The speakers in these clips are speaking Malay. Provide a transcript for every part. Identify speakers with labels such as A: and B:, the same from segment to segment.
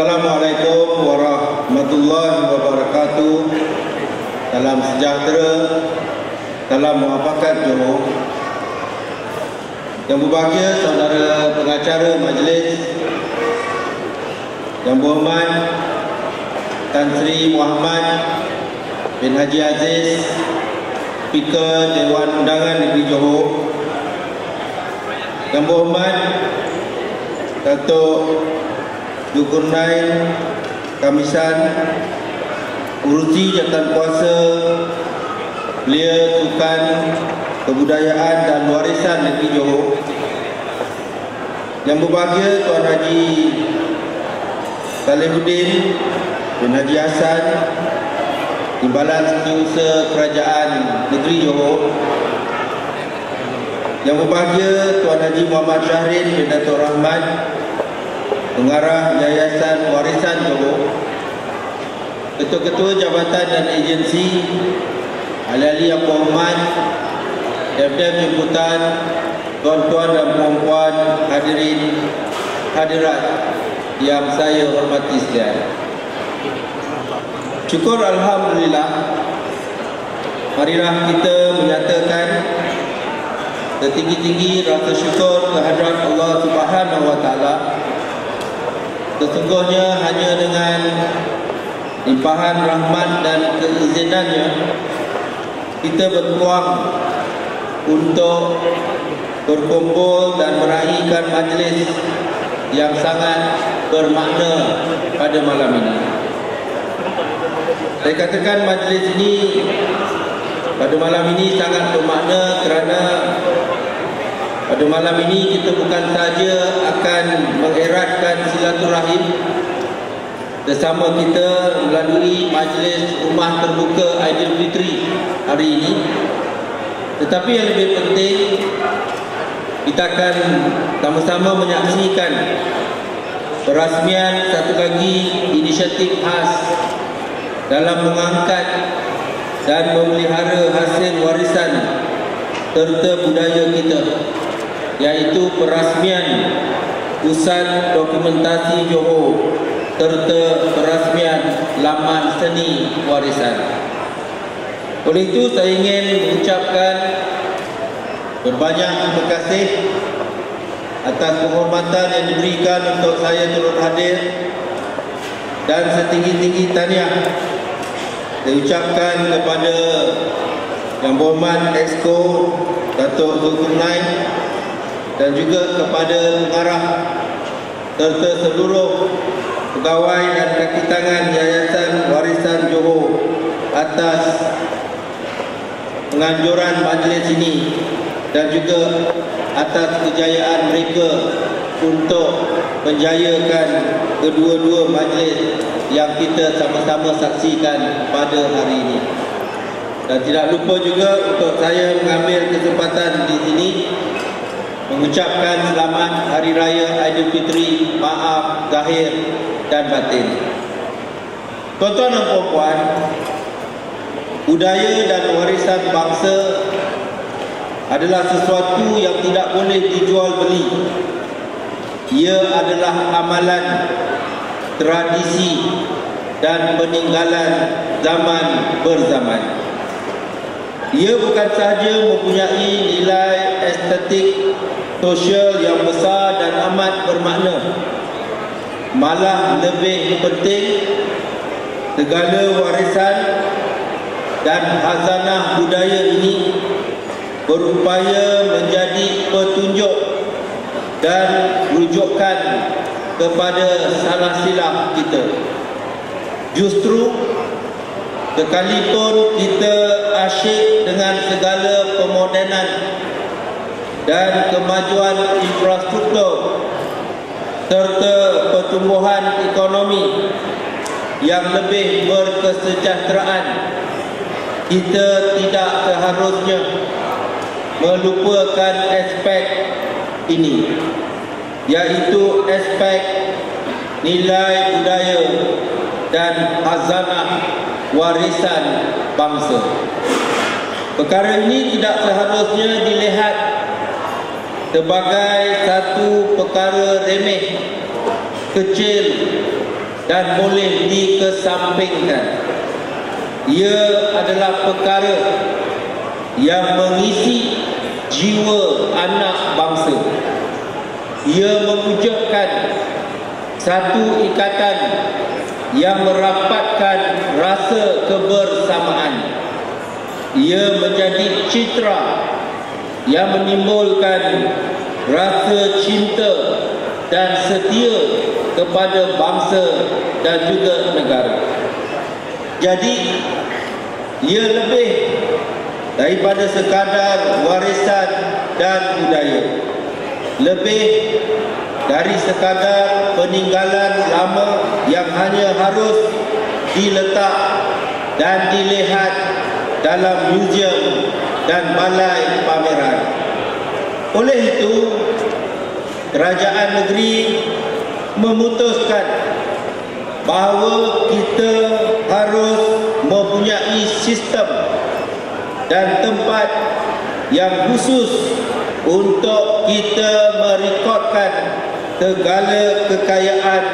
A: Assalamualaikum warahmatullahi wabarakatuh. Salam sejahtera, salam muafakat Johor. Yang berbahagia saudara pengacara majlis Yang berhormat Tan Sri Muhammad bin Haji Aziz Speaker Dewan Undangan Negeri Johor Yang berhormat Datuk Zulkarnain Kamisan Urusi Jabatan Kuasa Belia Sukan Kebudayaan dan Warisan Negeri Johor. Yang berbahagia Tuan Haji Salihuddin bin Haji Hassan Timbalan Setiausaha Kerajaan Negeri Johor. Yang berbahagia Tuan Haji Muhammad Syahrin bin Datuk Rahman Pengarah Yayasan Warisan Johor Ketua-ketua jabatan dan agensi yang berhormat Dev-dev jemputan Tuan-tuan dan puan-puan Hadirin Hadirat Yang saya hormati sekalian Syukur Alhamdulillah Marilah kita menyatakan Setinggi-tinggi rasa syukur kehadrat Allah Subhanahu Wa Taala. Sesungguhnya hanya dengan limpahan rahmat dan keizinannya kita berpeluang untuk berkumpul dan meraihkan majlis yang sangat bermakna pada malam ini. Saya katakan majlis ini pada malam ini sangat bermakna kerana pada malam ini kita bukan saja akan mengeratkan silaturahim bersama kita melalui majlis rumah terbuka Aidilfitri hari ini tetapi yang lebih penting kita akan sama-sama menyaksikan perasmian satu lagi inisiatif khas dalam mengangkat dan memelihara hasil warisan serta budaya kita iaitu perasmian Pusat Dokumentasi Johor serta perasmian Laman Seni Warisan. Oleh itu saya ingin mengucapkan berbanyak terima kasih atas penghormatan yang diberikan untuk saya turut hadir dan setinggi-tinggi tahniah saya ucapkan kepada Yang Berhormat Exco Datuk Zulkarnain dan juga kepada pengarah serta seluruh pegawai dan kaki tangan Yayasan Warisan Johor atas penganjuran majlis ini dan juga atas kejayaan mereka untuk menjayakan kedua-dua majlis yang kita sama-sama saksikan pada hari ini. Dan tidak lupa juga untuk saya mengambil kesempatan di sini mengucapkan selamat Hari Raya Aidilfitri, maaf zahir dan batin. Tuan-tuan dan puan budaya dan warisan bangsa adalah sesuatu yang tidak boleh dijual beli. Ia adalah amalan tradisi dan peninggalan zaman berzaman. Ia bukan sahaja mempunyai nilai estetik sosial yang besar dan amat bermakna. Malah lebih penting segala warisan dan hazanah budaya ini berupaya menjadi petunjuk dan rujukan kepada salah silap kita. Justru sekalipun kita asyik dengan segala pemodenan dan kemajuan infrastruktur serta pertumbuhan ekonomi yang lebih berkesejahteraan kita tidak seharusnya melupakan aspek ini iaitu aspek nilai budaya dan hazanah warisan bangsa. Perkara ini tidak seharusnya dilihat sebagai satu perkara remeh, kecil dan boleh dikesampingkan. Ia adalah perkara yang mengisi jiwa anak bangsa. Ia mewujudkan satu ikatan yang merapatkan rasa kebersamaan. Ia menjadi citra yang menimbulkan rasa cinta dan setia kepada bangsa dan juga negara. Jadi, ia lebih daripada sekadar warisan dan budaya. Lebih dari sekadar peninggalan lama yang hanya harus diletak dan dilihat dalam muzium dan balai pameran. Oleh itu, kerajaan negeri memutuskan bahawa kita harus mempunyai sistem dan tempat yang khusus untuk kita merekodkan segala kekayaan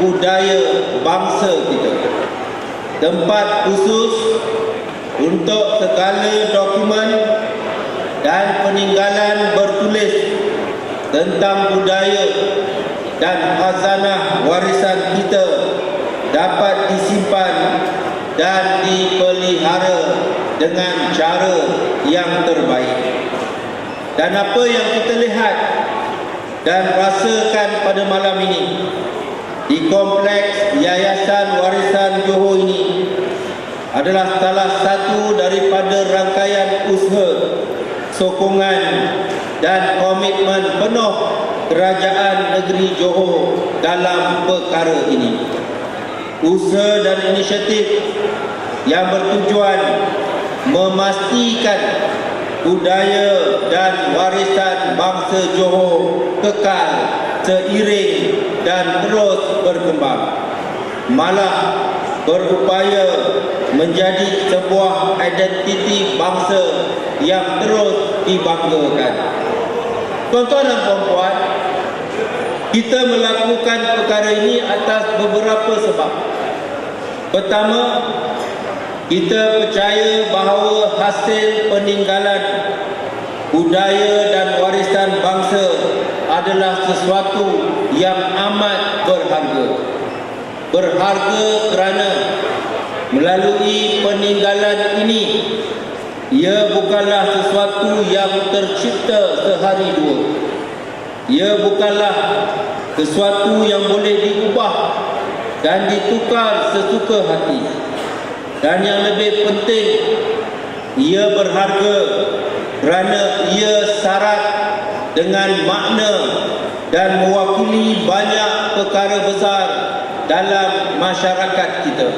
A: budaya bangsa kita. Tempat khusus untuk segala dokumen dan peninggalan bertulis tentang budaya dan khazanah warisan kita dapat disimpan dan dipelihara dengan cara yang terbaik. Dan apa yang kita lihat dan rasakan pada malam ini di kompleks Yayasan Warisan Johor ini adalah salah satu daripada rangkaian usaha sokongan dan komitmen penuh kerajaan negeri Johor dalam perkara ini. Usaha dan inisiatif yang bertujuan memastikan budaya dan warisan bangsa Johor kekal seiring dan terus berkembang. Malah berupaya menjadi sebuah identiti bangsa yang terus dibanggakan. Tuan-tuan dan puan-puan, kita melakukan perkara ini atas beberapa sebab. Pertama, kita percaya bahawa hasil peninggalan budaya dan warisan bangsa adalah sesuatu yang amat berharga. Berharga kerana melalui peninggalan ini ia bukanlah sesuatu yang tercipta sehari dua. Ia bukanlah sesuatu yang boleh diubah dan ditukar sesuka hati. Dan yang lebih penting Ia berharga Kerana ia syarat Dengan makna Dan mewakili banyak perkara besar Dalam masyarakat kita.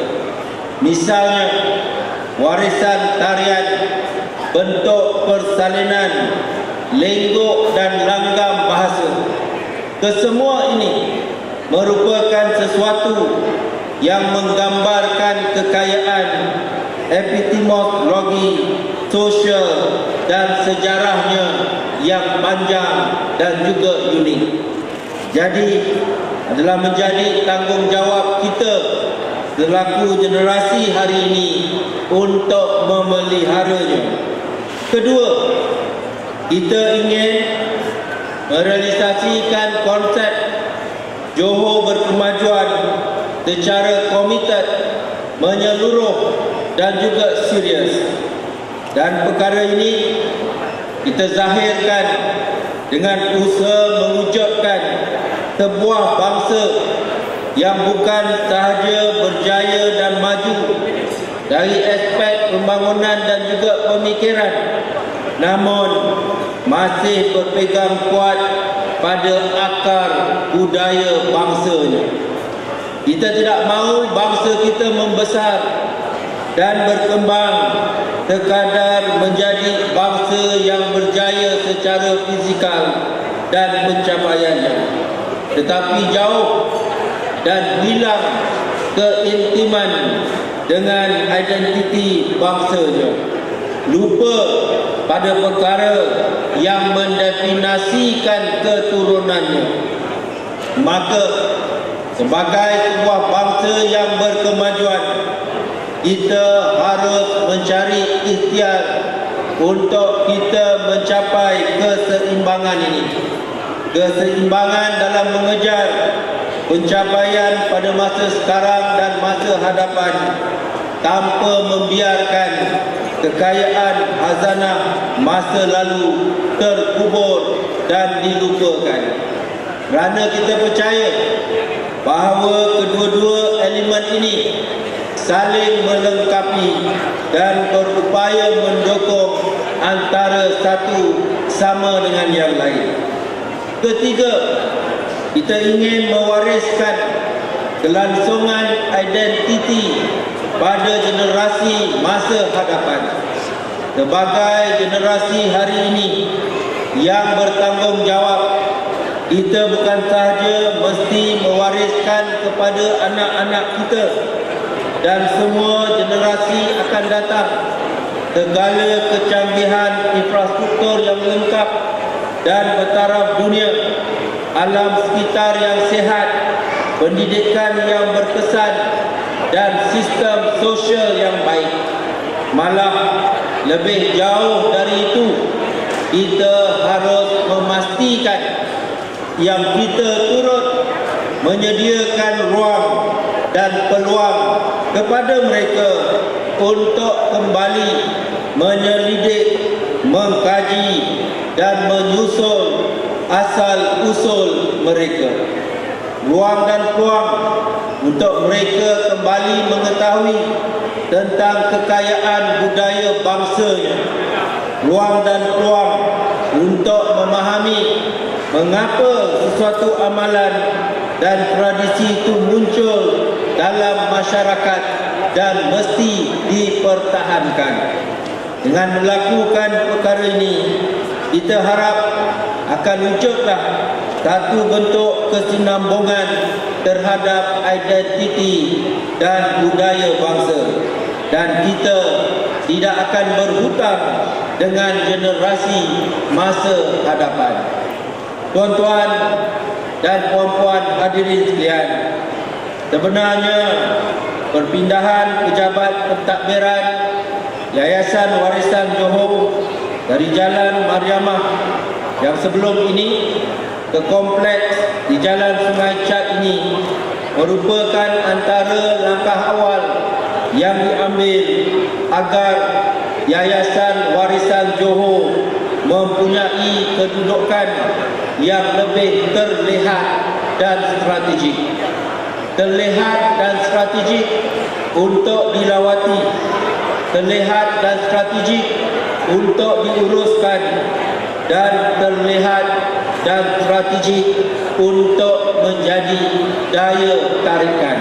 A: Misalnya Warisan tarian Bentuk persalinan Lenggok dan langgam bahasa. Kesemua ini Merupakan sesuatu yang menggambarkan kekayaan epistemologi sosial dan sejarahnya yang panjang dan juga unik. Jadi adalah menjadi tanggungjawab kita selaku generasi hari ini untuk memeliharanya. Kedua, kita ingin merealisasikan konsep Johor berkemajuan secara komited menyeluruh dan juga serius. Dan perkara ini kita zahirkan dengan usaha mewujudkan sebuah bangsa yang bukan sahaja berjaya dan maju dari aspek pembangunan dan juga pemikiran namun masih berpegang kuat pada akar budaya bangsanya. Kita tidak mahu bangsa kita membesar dan berkembang sekadar menjadi bangsa yang berjaya secara fizikal dan pencapaiannya. Tetapi jauh dan hilang keintiman dengan identiti bangsanya. Lupa pada perkara yang mendefinasikan keturunannya. Maka Sebagai sebuah bangsa yang berkemajuan, kita harus mencari ikhtiar untuk kita mencapai keseimbangan ini. Keseimbangan dalam mengejar pencapaian pada masa sekarang dan masa hadapan tanpa membiarkan kekayaan hazanah masa lalu terkubur dan dilupakan. Kerana kita percaya bahawa kedua-dua elemen ini saling melengkapi dan berupaya mendukung antara satu sama dengan yang lain. Ketiga, kita ingin mewariskan kelangsungan identiti pada generasi masa hadapan. Sebagai generasi hari ini yang bertanggungjawab, kita bukan sahaja mesti mewariskan kepada anak-anak kita. Dan semua generasi akan datang. Segala kecanggihan infrastruktur yang lengkap dan bertaraf dunia, alam sekitar yang sihat, pendidikan yang berkesan. Dan sistem sosial yang baik. Malah lebih jauh dari itu, kita harus memastikan yang kita turut menyediakan ruang dan peluang kepada mereka untuk kembali menyelidik, mengkaji dan menyusul asal-usul mereka. Ruang dan peluang untuk mereka kembali mengetahui tentang kekayaan budaya bangsanya. Ruang dan peluang untuk memahami mengapa sesuatu amalan dan tradisi itu muncul dalam masyarakat dan mesti dipertahankan. Dengan melakukan perkara ini, kita harap akan wujudlah satu bentuk kesinambungan terhadap identiti dan budaya bangsa dan kita tidak akan berhutang dengan generasi masa hadapan. Tuan-tuan dan puan-puan hadirin sekalian, sebenarnya perpindahan pejabat pentadbiran Yayasan Warisan Johor dari Jalan Mariamah yang sebelum ini ke kompleks di Jalan Sungai Cat ini merupakan antara langkah awal yang diambil agar Yayasan Warisan Johor mempunyai kedudukan yang lebih terlihat dan strategik. Terlihat dan strategik untuk dilawati. Terlihat dan strategik untuk diuruskan dan terlihat dan strategik untuk menjadi daya tarikan.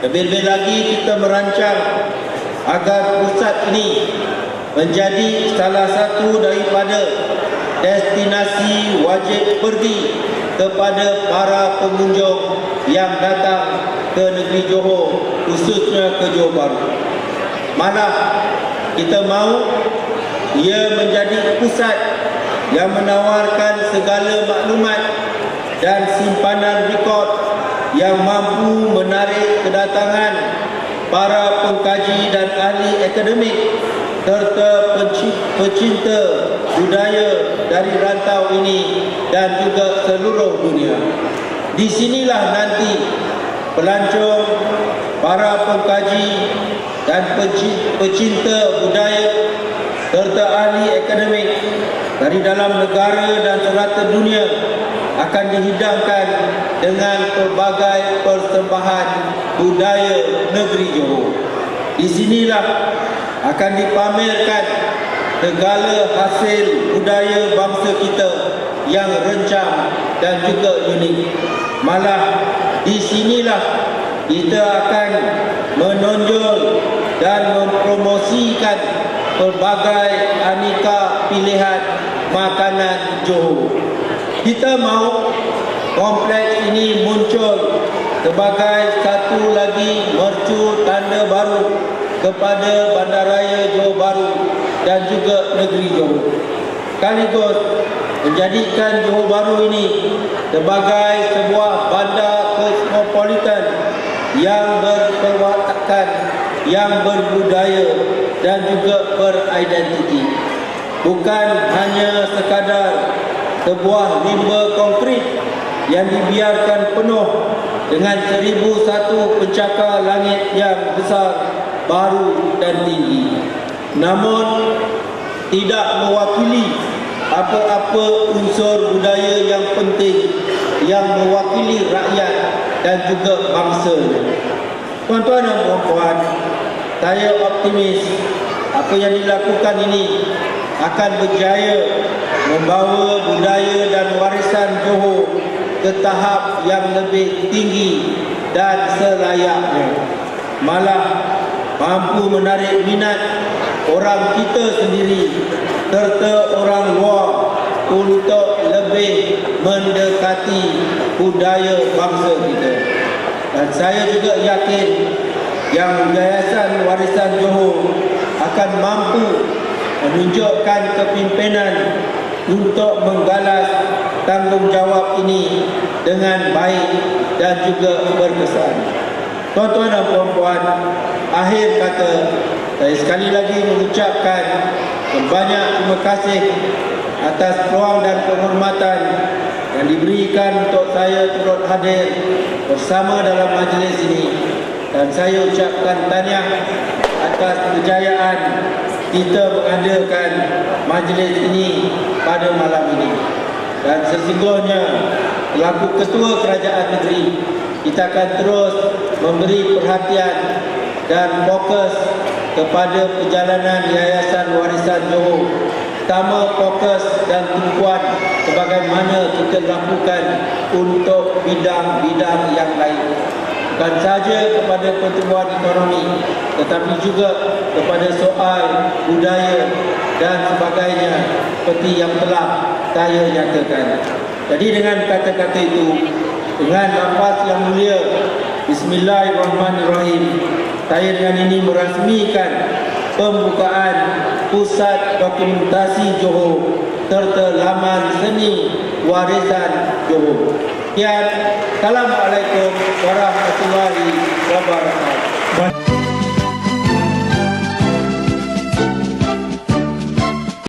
A: Lebih-lebih lagi kita merancang agar pusat ini menjadi salah satu daripada destinasi wajib pergi kepada para pengunjung yang datang ke negeri Johor khususnya ke Johor Bahru. Malah kita mahu ia menjadi pusat yang menawarkan segala maklumat dan simpanan rekod yang mampu menarik kedatangan para pengkaji dan ahli akademik serta pecinta budaya dari rantau ini dan juga seluruh dunia. Di sinilah nanti pelancong, para pengkaji dan pecinta budaya serta ahli akademik dari dalam negara dan serata dunia akan dihidangkan dengan pelbagai persembahan budaya negeri Johor. Di sinilah akan dipamerkan segala hasil budaya bangsa kita yang rencam dan juga unik. Malah di sinilah kita akan menonjol dan mempromosikan pelbagai aneka pilihan makanan Johor. Kita mahu kompleks ini muncul sebagai satu lagi mercu tanda baru kepada Bandaraya Johor Bahru dan juga negeri Johor. Sekaligus menjadikan Johor Bahru ini sebagai sebuah bandar kosmopolitan yang berperwatakan, yang berbudaya dan juga beridentiti. Bukan hanya sekadar sebuah limba konkrit yang dibiarkan penuh dengan seribu satu pencakar langit yang besar, baru dan tinggi. Namun tidak mewakili apa-apa unsur budaya yang penting yang mewakili rakyat dan juga bangsa. Tuan-tuan dan puan-puan, saya optimis apa yang dilakukan ini akan berjaya membawa budaya dan warisan Johor ke tahap yang lebih tinggi dan selayaknya. Malah mampu menarik minat orang kita sendiri serta orang luar untuk lebih mendekati budaya bangsa kita. Dan saya juga yakin yang Yayasan Warisan Johor akan mampu menunjukkan kepimpinan untuk menggalas tanggungjawab ini dengan baik dan juga berkesan. Tuan-tuan dan puan-puan, akhir kata saya sekali lagi mengucapkan banyak terima kasih atas peluang dan penghormatan yang diberikan untuk saya turut hadir bersama dalam majlis ini dan saya ucapkan tahniah atas kejayaan kita mengadakan majlis ini pada malam ini dan sesungguhnya selaku ketua kerajaan negeri kita akan terus memberi perhatian dan fokus kepada perjalanan Yayasan Warisan Johor. Pertama fokus dan tumpuan sebagaimana kita lakukan untuk bidang-bidang yang lain. Bukan sahaja kepada pertumbuhan ekonomi tetapi juga kepada soal budaya dan sebagainya seperti yang telah saya nyatakan jadi dengan kata-kata itu dengan nafas yang mulia Bismillahirrahmanirrahim saya dengan ini merasmikan pembukaan Pusat Dokumentasi Johor serta laman seni warisan Johor. Sekian. Assalamualaikum warahmatullahi wabarakatuh.